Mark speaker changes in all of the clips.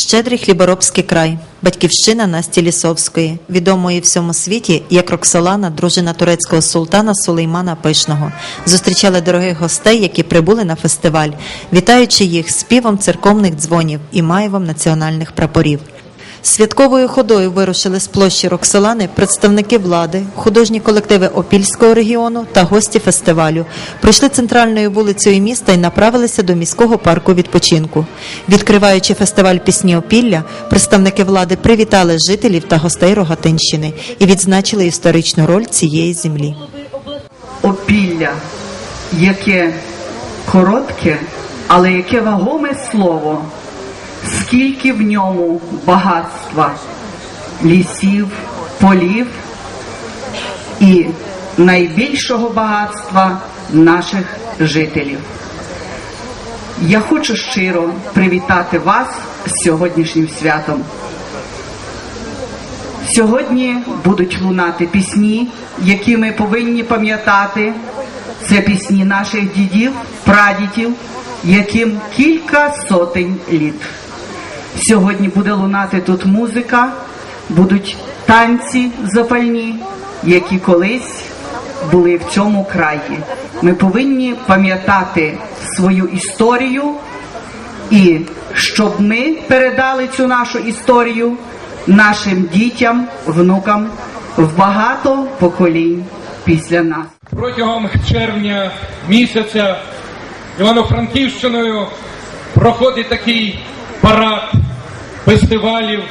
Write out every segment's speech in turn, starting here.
Speaker 1: Щедрий хліборобський край, батьківщина Насті Лісовської, відомої всьому світі як Роксолана, дружина турецького султана Сулеймана Пишного, зустрічали дорогих гостей, які прибули на фестиваль, вітаючи їх співом церковних дзвонів і маєвом національних прапорів. Святковою ходою вирушили з площі Роксолани представники влади, художні колективи Опільського регіону та гості фестивалю. Пройшли центральною вулицею міста і направилися до міського парку відпочинку. Відкриваючи фестиваль пісні Опілля, представники влади привітали жителів та гостей Рогатинщини і відзначили історичну роль цієї землі.
Speaker 2: опілля, яке коротке, але яке вагоме слово, скільки в ньому багатства, лісів, полів і найбільшого багатства наших жителів. Я хочу щиро привітати вас з сьогоднішнім святом. Сьогодні будуть лунати пісні, які ми повинні пам'ятати. Це пісні наших дідів, прадідів, яким кілька сотень літ. Сьогодні буде лунати тут музика, будуть танці запальні, які колись були в цьому краї. Ми повинні пам'ятати свою історію і щоб ми передали цю нашу історію нашим дітям, внукам в багато поколінь після нас.
Speaker 3: Протягом червня місяця Івано-Франківщиною проходить такий парад фестивалів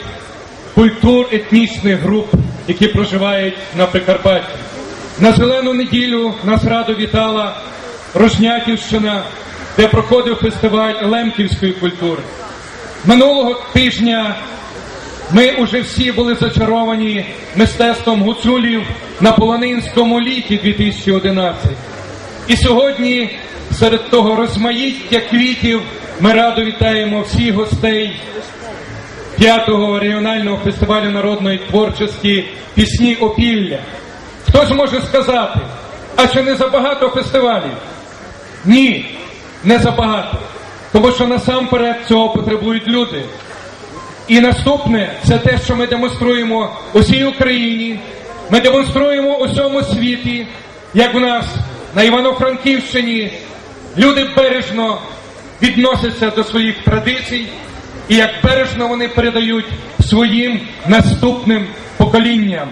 Speaker 3: культур етнічних груп, які проживають на Прикарпатті. На зелену неділю нас радо вітала Рожнятівщина, де проходив фестиваль лемківської культури. Минулого тижня ми уже всі були зачаровані мистецтвом гуцулів на Полонинському літі 2011. І сьогодні серед того розмаїття квітів ми радо вітаємо всіх гостей п'ятого регіонального фестивалю народної творчості пісні Опілля. Хтось може сказати, а чи не забагато фестивалів? Ні, не забагато. Тому що насамперед цього потребують люди. І наступне це те, що ми демонструємо усій Україні. Ми демонструємо усьому світі, як у нас на Івано-Франківщині люди бережно відносяться до своїх традицій, і як бережно вони передають своїм наступним поколінням.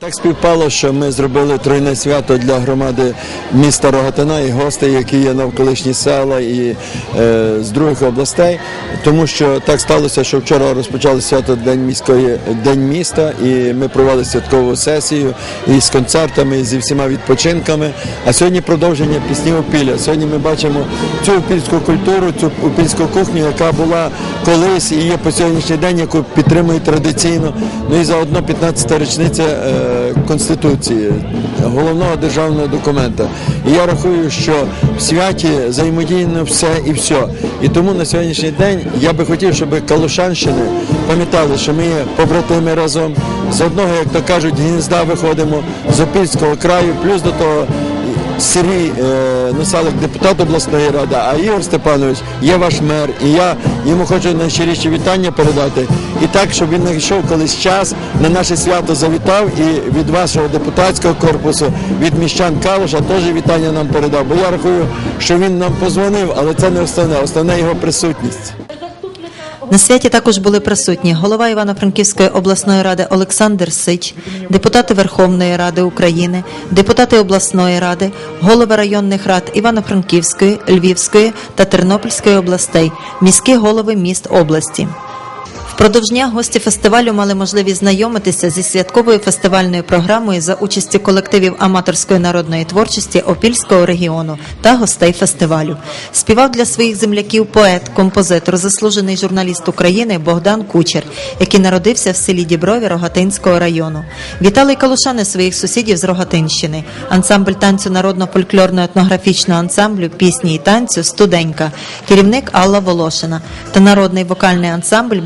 Speaker 4: Так співпало, що ми зробили тройне свято для громади міста Рогатина і гостей, які є навколишні села і е, з других областей. Тому що так сталося, що вчора розпочали свято День міської день міста, і ми провели святкову сесію і з концертами, і зі всіма відпочинками. А сьогодні продовження пісні Опілля. Сьогодні ми бачимо цю опільську культуру, цю опільську кухню, яка була колись і є по сьогоднішній день, яку підтримують традиційно. Ну і заодно 15-та річниця. Е, Конституції, головного державного документа. І я рахую, що в святі взаємодійно все і все. І тому на сьогоднішній день я би хотів, щоб Калушанщини пам'ятали, що ми є побратими разом. З одного, як то кажуть, гнізда виходимо з Опільського краю, плюс до того. Сергій е, Носалик, депутат обласної ради, а Ігор Степанович є ваш мер, і я йому хочу найщиріші вітання передати. І так, щоб він знайшов колись час на наше свято завітав і від вашого депутатського корпусу, від міщан Калуша теж вітання нам передав. Бо я рахую, що він нам позвонив, але це не основне, основне його присутність.
Speaker 1: На святі також були присутні голова Івано-Франківської обласної ради Олександр Сич, депутати Верховної Ради України, депутати обласної ради, голови районних рад Івано-Франківської, Львівської та Тернопільської областей, міські голови міст області. Впродовж дня гості фестивалю мали можливість знайомитися зі святковою фестивальною програмою за участі колективів аматорської народної творчості Опільського регіону та гостей фестивалю. Співав для своїх земляків поет, композитор, заслужений журналіст України Богдан Кучер, який народився в селі Діброві Рогатинського району. Вітали калушани своїх сусідів з Рогатинщини. Ансамбль танцю народно-фольклорно етнографічного ансамблю пісні і танцю Студенька, керівник Алла Волошина та народний вокальний ансамбль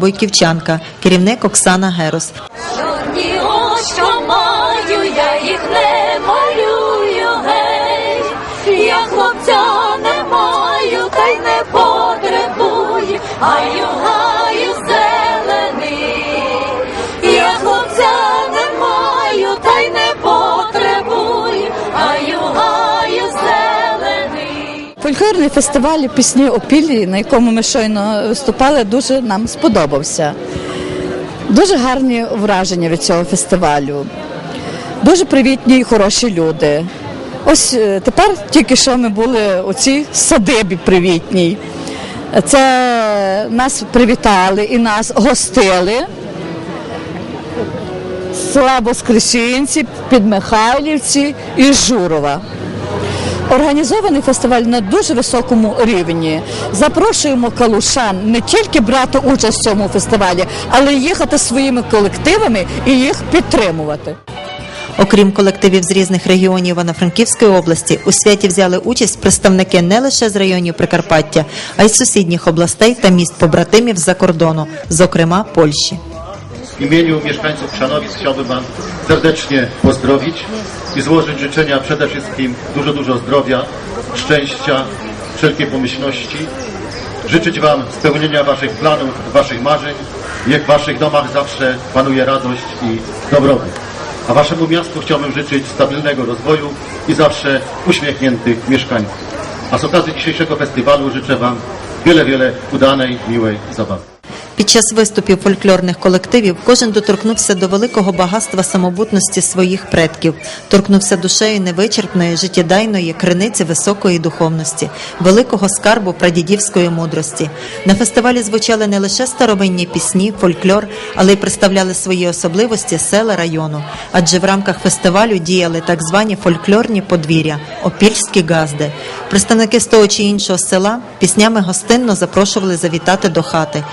Speaker 1: Бойківчанка, керівник Оксана Герос.
Speaker 5: Чорні що маю, я їх не малюю, гей, я хлопця не маю, та й не потребую, а гаю,
Speaker 6: Фольклорний фестиваль пісні Опілі, на якому ми щойно виступали, дуже нам сподобався. Дуже гарні враження від цього фестивалю. Дуже привітні і хороші люди. Ось е, тепер тільки що ми були у цій садибі привітній. Це нас привітали і нас гостили. Села Воскресінці, Підмихайлівці і Журова. Організований фестиваль на дуже високому рівні. Запрошуємо калушан не тільки брати участь в цьому фестивалі, але й їхати своїми колективами і їх підтримувати.
Speaker 1: Окрім колективів з різних регіонів Івано-Франківської області, у святі взяли участь представники не лише з районів Прикарпаття, а й з сусідніх областей та міст побратимів за кордону, зокрема Польщі.
Speaker 7: W imieniu mieszkańców Chrzanowic chciałbym Wam serdecznie pozdrowić i złożyć życzenia przede wszystkim dużo, dużo zdrowia, szczęścia, wszelkiej pomyślności. Życzyć Wam spełnienia Waszych planów, Waszych marzeń. Niech w Waszych domach zawsze panuje radość i dobrobyt. A Waszemu miastu chciałbym życzyć stabilnego rozwoju i zawsze uśmiechniętych mieszkańców. A z okazji dzisiejszego festiwalu życzę Wam wiele, wiele udanej, miłej zabawy.
Speaker 1: Під час виступів фольклорних колективів кожен доторкнувся до великого багатства самобутності своїх предків, торкнувся душею невичерпної, життєдайної криниці високої духовності, великого скарбу прадідівської мудрості. На фестивалі звучали не лише старовинні пісні, фольклор, але й представляли свої особливості села району. Адже в рамках фестивалю діяли так звані фольклорні подвір'я, опільські газди. Представники з того чи іншого села піснями гостинно запрошували завітати до хати,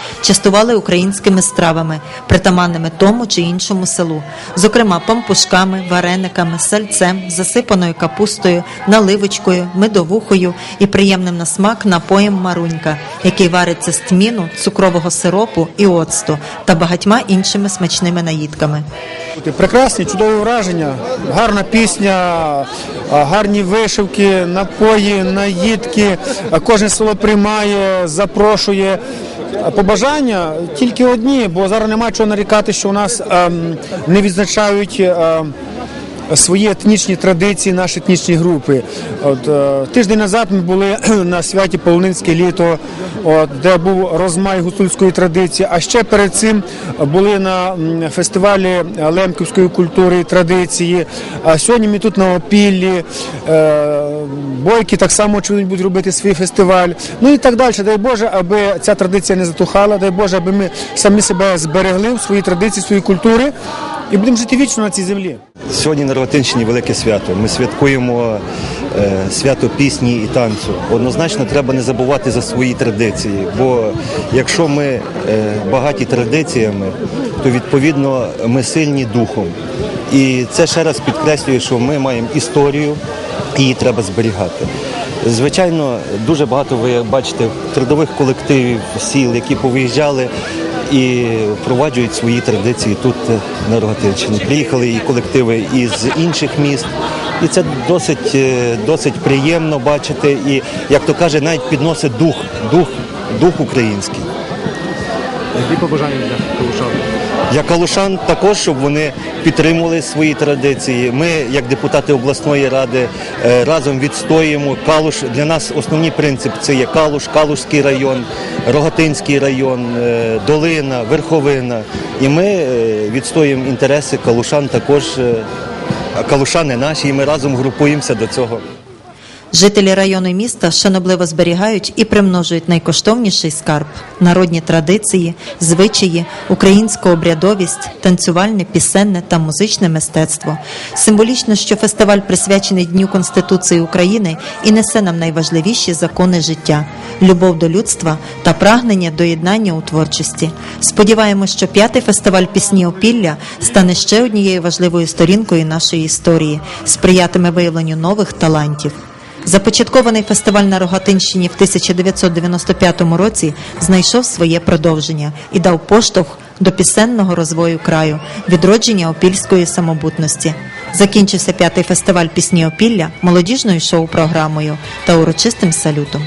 Speaker 1: частували українськими стравами, притаманними тому чи іншому селу, зокрема пампушками, варениками, сальцем, засипаною капустою, наливочкою, медовухою і приємним на смак напоєм марунька, який вариться з тміну, цукрового сиропу і оцту та багатьма іншими смачними наїдками.
Speaker 8: Прекрасні, чудові враження, гарна пісня, гарні вишивки, напої, наїдки. Кожне село приймає, запрошує. А Побажання тільки одні, бо зараз немає чого нарікати, що у нас ем, не відзначають. ем, свої етнічні традиції, наші етнічні групи. От е, тиждень назад ми були на святі Полонинське літо, от, де був розмай гуцульської традиції. А ще перед цим були на фестивалі лемківської культури і традиції. А сьогодні ми тут на Опіллі. Е, бойки так само очевидно, будуть робити свій фестиваль. Ну і так далі. Дай Боже, аби ця традиція не затухала. Дай Боже, аби ми самі себе зберегли в свої традиції, свої культури і будемо жити вічно на цій землі.
Speaker 9: Сьогодні на Рогатинщині велике свято. Ми святкуємо е, свято пісні і танцю. Однозначно треба не забувати за свої традиції, бо якщо ми е, багаті традиціями, то відповідно ми сильні духом. І це ще раз підкреслює, що ми маємо історію, її треба зберігати. Звичайно, дуже багато ви бачите трудових колективів сіл, які повиїжджали і впроваджують свої традиції тут на Рогатинщині. Приїхали і колективи із інших міст. І це досить, е, досить приємно бачити. І, як то каже, навіть підносить дух, дух, дух український.
Speaker 8: Які побажання для Калушан?
Speaker 9: Я калушан також, щоб вони підтримували свої традиції. Ми, як депутати обласної ради, е, разом відстоюємо калуш. Для нас основні принципи це є калуш, Калушський район, Рогатинський район, е, Долина, Верховина. І ми е, відстоюємо інтереси калушан також. калушани наші, і ми разом групуємося до цього.
Speaker 1: Жителі району і міста шанобливо зберігають і примножують найкоштовніший скарб народні традиції, звичаї, українську обрядовість, танцювальне, пісенне та музичне мистецтво. Символічно, що фестиваль присвячений Дню Конституції України і несе нам найважливіші закони життя, любов до людства та прагнення до єднання у творчості. Сподіваємось, що п'ятий фестиваль пісні Опілля стане ще однією важливою сторінкою нашої історії, сприятиме виявленню нових талантів. Започаткований фестиваль на Рогатинщині в 1995 році знайшов своє продовження і дав поштовх до пісенного розвою краю, відродження опільської самобутності. Закінчився п'ятий фестиваль пісні Опілля молодіжною шоу-програмою та урочистим салютом.